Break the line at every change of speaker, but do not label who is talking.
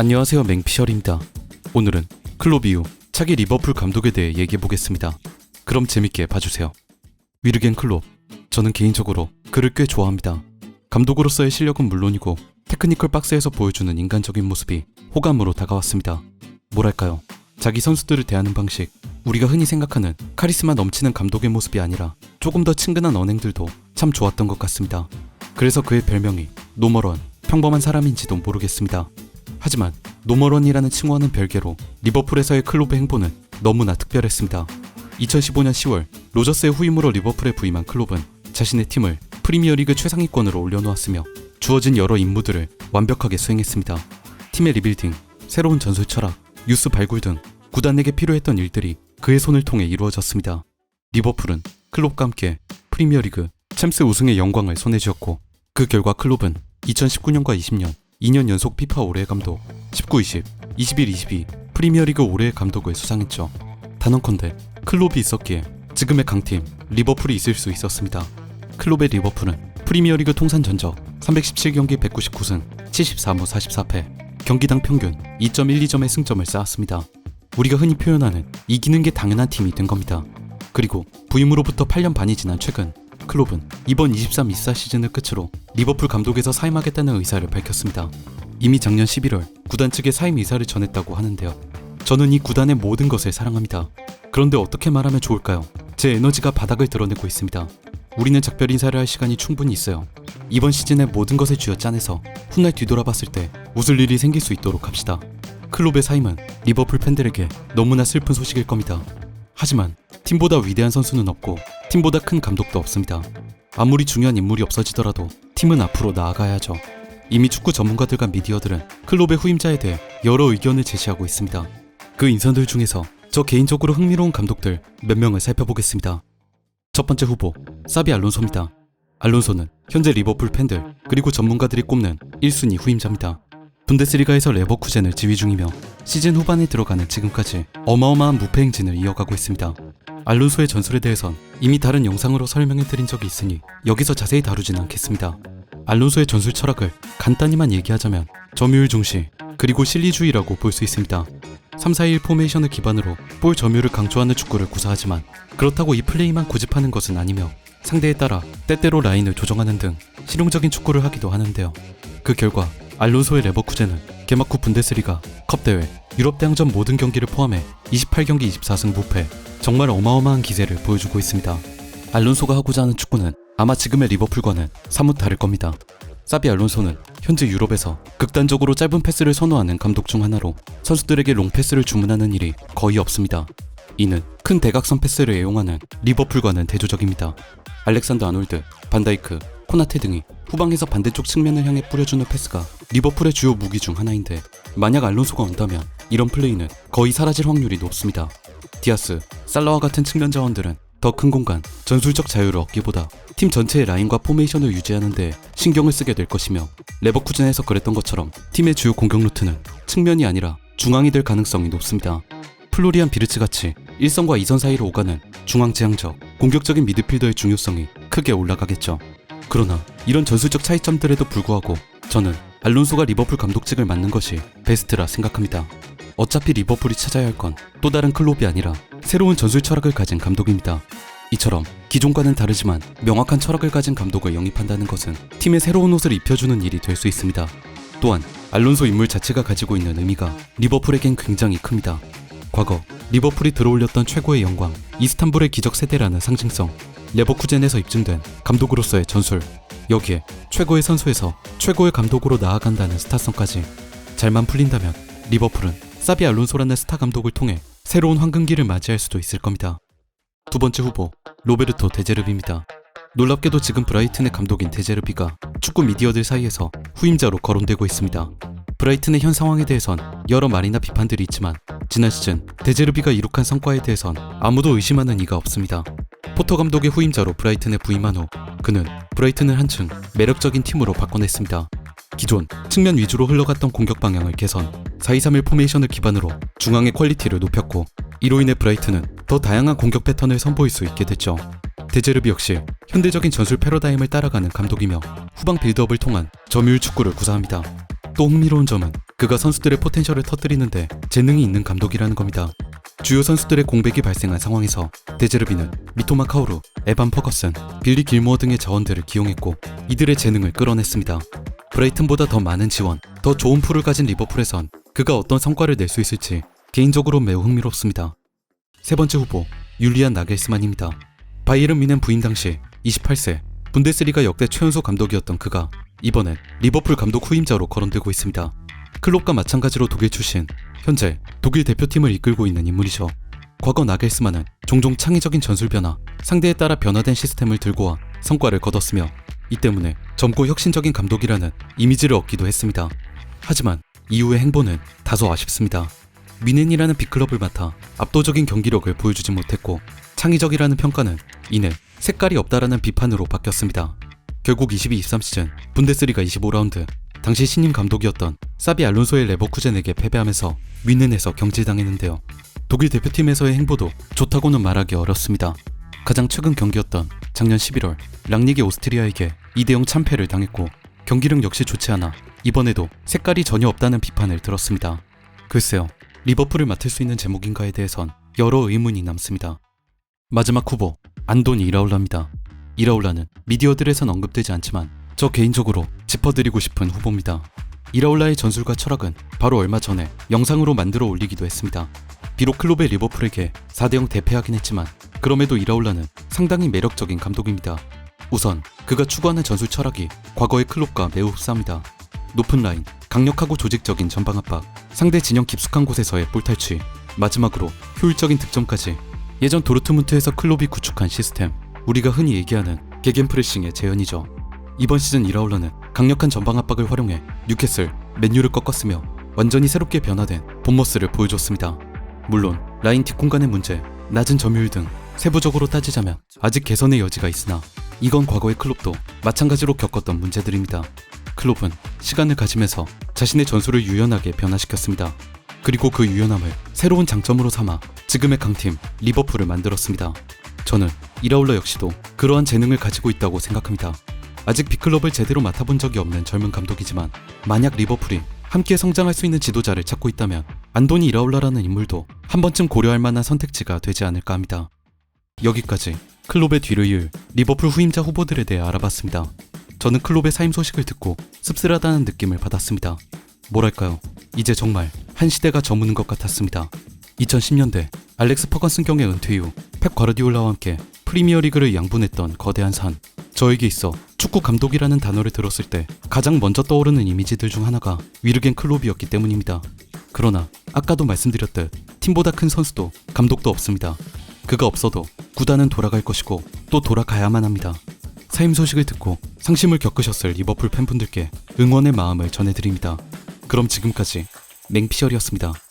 안녕하세요 맹피셜입니다. 오늘은 이후 차기 리버풀 감독에 대해 얘기해 보겠습니다. 그럼 재밌게 봐주세요. 위르겐 클롭. 저는 개인적으로 그를 꽤 좋아합니다. 감독으로서의 실력은 물론이고 테크니컬 박스에서 보여주는 인간적인 모습이 호감으로 다가왔습니다. 뭐랄까요? 자기 선수들을 대하는 방식, 우리가 흔히 생각하는 카리스마 넘치는 감독의 모습이 아니라 조금 더 친근한 언행들도 참 좋았던 것 같습니다. 그래서 그의 별명이 노멀원, 평범한 사람인지도 모르겠습니다. 하지만 노멀원이라는 칭호와는 별개로 리버풀에서의 클롭의 행보는 너무나 특별했습니다. 2015년 10월 로저스의 후임으로 리버풀에 부임한 클롭은 자신의 팀을 프리미어리그 최상위권으로 올려놓았으며 주어진 여러 임무들을 완벽하게 수행했습니다. 팀의 리빌딩, 새로운 전술 철학, 뉴스 발굴 등 구단에게 필요했던 일들이 그의 손을 통해 이루어졌습니다. 리버풀은 클롭과 함께 프리미어리그 챔스 우승의 영광을 손에 쥐었고 그 결과 클롭은 2019년과 20년 2년 연속 피파 올해의 감독 19-20, 21-22 프리미어리그 올해의 감독을 수상했죠. 단언컨대 클롭이 있었기에 지금의 강팀 리버풀이 있을 수 있었습니다. 클롭의 리버풀은 프리미어리그 통산 전적 317경기 199승 74무 44패 경기당 평균 2.12점의 승점을 쌓았습니다. 우리가 흔히 표현하는 이기는 게 당연한 팀이 된 겁니다. 그리고 부임으로부터 8년 반이 지난 최근 클롭은 이번 23-24 시즌을 끝으로 리버풀 감독에서 사임하겠다는 의사를 밝혔습니다. 이미 작년 11월 구단 측에 사임 의사를 전했다고 하는데요. 저는 이 구단의 모든 것을 사랑합니다. 그런데 어떻게 말하면 좋을까요? 제 에너지가 바닥을 드러내고 있습니다. 우리는 작별 인사를 할 시간이 충분히 있어요. 이번 시즌의 모든 것을 쥐어 짜내서 훗날 뒤돌아봤을 때 웃을 일이 생길 수 있도록 합시다. 클롭의 사임은 리버풀 팬들에게 너무나 슬픈 소식일 겁니다. 하지만 팀보다 위대한 선수는 없고 팀보다 큰 감독도 없습니다. 아무리 중요한 인물이 없어지더라도 팀은 앞으로 나아가야죠. 이미 축구 전문가들과 미디어들은 클롭의 후임자에 대해 여러 의견을 제시하고 있습니다. 그 인선들 중에서 저 개인적으로 흥미로운 감독들 몇 명을 살펴보겠습니다. 첫 번째 후보, 사비 알론소입니다. 알론소는 현재 리버풀 팬들 그리고 전문가들이 꼽는 1순위 후임자입니다. 분데스리가에서 레버쿠젠을 지휘 중이며 시즌 후반에 들어가는 지금까지 어마어마한 무패 행진을 이어가고 있습니다. 알론소의 전술에 대해선 이미 다른 영상으로 설명해 드린 적이 있으니 여기서 자세히 다루진 않겠습니다. 알론소의 전술 철학을 간단히만 얘기하자면 점유율 중시 그리고 실리주의라고 볼 수 있습니다. 3-4-1 포메이션을 기반으로 볼 점유를 강조하는 축구를 구사하지만 그렇다고 이 플레이만 고집하는 것은 아니며 상대에 따라 때때로 라인을 조정하는 등 실용적인 축구를 하기도 하는데요. 그 결과 알론소의 레버쿠젠은 개막 후 분데스리가, 컵대회, 유럽 대항전 모든 경기를 포함해 28경기 24승 무패 정말 어마어마한 기세를 보여주고 있습니다. 알론소가 하고자 하는 축구는 아마 지금의 리버풀과는 사뭇 다를 겁니다. 사비 알론소는 현재 유럽에서 극단적으로 짧은 패스를 선호하는 감독 중 하나로 선수들에게 롱 패스를 주문하는 일이 거의 없습니다. 이는 큰 대각선 패스를 애용하는 리버풀과는 대조적입니다. 알렉산더 아놀드, 반다이크, 코나테 등이 후방에서 반대쪽 측면을 향해 뿌려주는 패스가 리버풀의 주요 무기 중 하나인데 만약 알론소가 온다면 이런 플레이는 거의 사라질 확률이 높습니다. 디아스, 살라와 같은 측면 자원들은 더 큰 공간, 전술적 자유를 얻기보다 팀 전체의 라인과 포메이션을 유지하는데 신경을 쓰게 될 것이며 레버쿠젠에서 그랬던 것처럼 팀의 주요 공격 루트는 측면이 아니라 중앙이 될 가능성이 높습니다. 플로리안 비르츠 같이 1선과 2선 사이로 오가는 중앙 지향적, 공격적인 미드필더의 중요성이 크게 올라가겠죠. 그러나 이런 전술적 차이점들에도 불구하고 저는 알론소가 리버풀 감독직을 맡는 것이 베스트라 생각합니다. 어차피 리버풀이 찾아야 할 건 또 다른 클롭이 아니라 새로운 전술 철학을 가진 감독입니다. 이처럼 기존과는 다르지만 명확한 철학을 가진 감독을 영입한다는 것은 팀에 새로운 옷을 입혀주는 일이 될 수 있습니다. 또한 알론소 인물 자체가 가지고 있는 의미가 리버풀에겐 굉장히 큽니다. 과거 리버풀이 들어올렸던 최고의 영광 이스탄불의 기적 세대라는 상징성 레버쿠젠에서 입증된 감독으로서의 전술 여기에 최고의 선수에서 최고의 감독으로 나아간다는 스타성까지 잘만 풀린다면 리버풀은 사비 알론소라는 스타 감독을 통해 새로운 황금기를 맞이할 수도 있을 겁니다. 두 번째 후보 로베르토 데제르비입니다. 놀랍게도 지금 브라이튼의 감독인 데제르비가 축구 미디어들 사이에서 후임자로 거론되고 있습니다. 브라이튼의 현 상황에 대해선 여러 말이나 비판들이 있지만 지난 시즌 데제르비가 이룩한 성과에 대해선 아무도 의심하는 이가 없습니다. 포터 감독의 후임자로 브라이튼에 부임한 후 그는 브라이튼을 한층 매력적인 팀으로 바꿔냈습니다. 기존 측면 위주로 흘러갔던 공격 방향을 개선, 4-2-3-1 포메이션을 기반으로 중앙의 퀄리티를 높였고 이로 인해 브라이튼은 더 다양한 공격 패턴을 선보일 수 있게 됐죠. 데제르비 역시 현대적인 전술 패러다임을 따라가는 감독이며 후방 빌드업을 통한 점유율 축구를 구사합니다. 또 흥미로운 점은 그가 선수들의 포텐셜을 터뜨리는데 재능이 있는 감독이라는 겁니다. 주요 선수들의 공백이 발생한 상황에서 데제르비는 미토마 카오루, 에반 퍼거슨, 빌리 길모어 등의 자원들을 기용했고 이들의 재능을 끌어냈습니다. 브레이튼보다 더 많은 지원, 더 좋은 풀을 가진 리버풀에선 그가 어떤 성과를 낼 수 있을지 개인적으로 매우 흥미롭습니다. 세 번째 후보 율리안 나겔스만입니다. 바이에른 미넨 부임 당시 28세 분데스리가 역대 최연소 감독이었던 그가 이번엔 리버풀 감독 후임자로 거론되고 있습니다. 클롭과 마찬가지로 독일 출신, 현재 독일 대표팀을 이끌고 있는 인물이죠. 과거 나겔스만은 종종 창의적인 전술 변화, 상대에 따라 변화된 시스템을 들고 와 성과를 거뒀으며 이 때문에 젊고 혁신적인 감독이라는 이미지를 얻기도 했습니다. 하지만 이후의 행보는 다소 아쉽습니다. 미넨이라는 빅클럽을 맡아 압도적인 경기력을 보여주지 못했고 창의적이라는 평가는 이내 색깔이 없다라는 비판으로 바뀌었습니다. 결국 22-23 시즌 분데스리가 25라운드 당시 신임 감독이었던 사비 알론소의 레버쿠젠에게 패배하면서 미넨에서 경질당했는데요. 독일 대표팀에서의 행보도 좋다고는 말하기 어렵습니다. 가장 최근 경기였던 작년 11월 랑리게 오스트리아에게 2대0 참패를 당했고 경기력 역시 좋지 않아 이번에도 색깔이 전혀 없다는 비판을 들었습니다. 글쎄요, 리버풀을 맡을 수 있는 제목인가에 대해선 여러 의문이 남습니다. 마지막 후보 안도니 이라울라입니다. 이라울라는 미디어들에선 언급되지 않지만 저 개인적으로 짚어드리고 싶은 후보입니다. 이라울라의 전술과 철학은 바로 얼마 전에 영상으로 만들어 올리기도 했습니다. 비록 클롭의 리버풀에게 4대0 대패하긴 했지만 그럼에도 이라울라는 상당히 매력적인 감독입니다. 우선 그가 추구하는 전술 철학이 과거의 클롭과 매우 흡사합니다. 높은 라인, 강력하고 조직적인 전방 압박, 상대 진영 깊숙한 곳에서의 볼 탈취, 마지막으로 효율적인 득점까지 예전 도르트문트에서 클롭이 구축한 시스템, 우리가 흔히 얘기하는 개겐 프레싱의 재현이죠. 이번 시즌 이라울라는 강력한 전방 압박을 활용해 뉴캐슬, 맨유를 꺾었으며 완전히 새롭게 변화된 본머스를 보여줬습니다. 물론 라인 뒷공간의 문제, 낮은 점유율 등 세부적으로 따지자면 아직 개선의 여지가 있으나 이건 과거의 클롭도 마찬가지로 겪었던 문제들입니다. 클롭은 시간을 가지면서 자신의 전술을 유연하게 변화시켰습니다. 그리고 그 유연함을 새로운 장점으로 삼아 지금의 강팀 리버풀을 만들었습니다. 저는 이라울라 역시도 그러한 재능을 가지고 있다고 생각합니다. 아직 빅클럽을 제대로 맡아본 적이 없는 젊은 감독이지만 만약 리버풀이 함께 성장할 수 있는 지도자를 찾고 있다면 안도니 이라울라라는 인물도 한 번쯤 고려할 만한 선택지가 되지 않을까 합니다. 여기까지 클롭의 뒤를 이을 리버풀 후임자 후보들에 대해 알아봤습니다. 저는 클롭의 사임 소식을 듣고 씁쓸하다는 느낌을 받았습니다. 뭐랄까요? 이제 정말 한 시대가 저무는 것 같았습니다. 2010년대 알렉스 퍼건슨 경의 은퇴 이후 펩 과르디올라와 함께 프리미어리그를 양분했던 거대한 산. 저에게 있어 축구 감독이라는 단어를 들었을 때 가장 먼저 떠오르는 이미지들 중 하나가 위르겐 클롭이었기 때문입니다. 그러나 아까도 말씀드렸듯 팀보다 큰 선수도 감독도 없습니다. 그가 없어도 구단은 돌아갈 것이고 또 돌아가야만 합니다. 사임 소식을 듣고 상심을 겪으셨을 리버풀 팬분들께 응원의 마음을 전해드립니다. 그럼 지금까지 맹피셜이었습니다.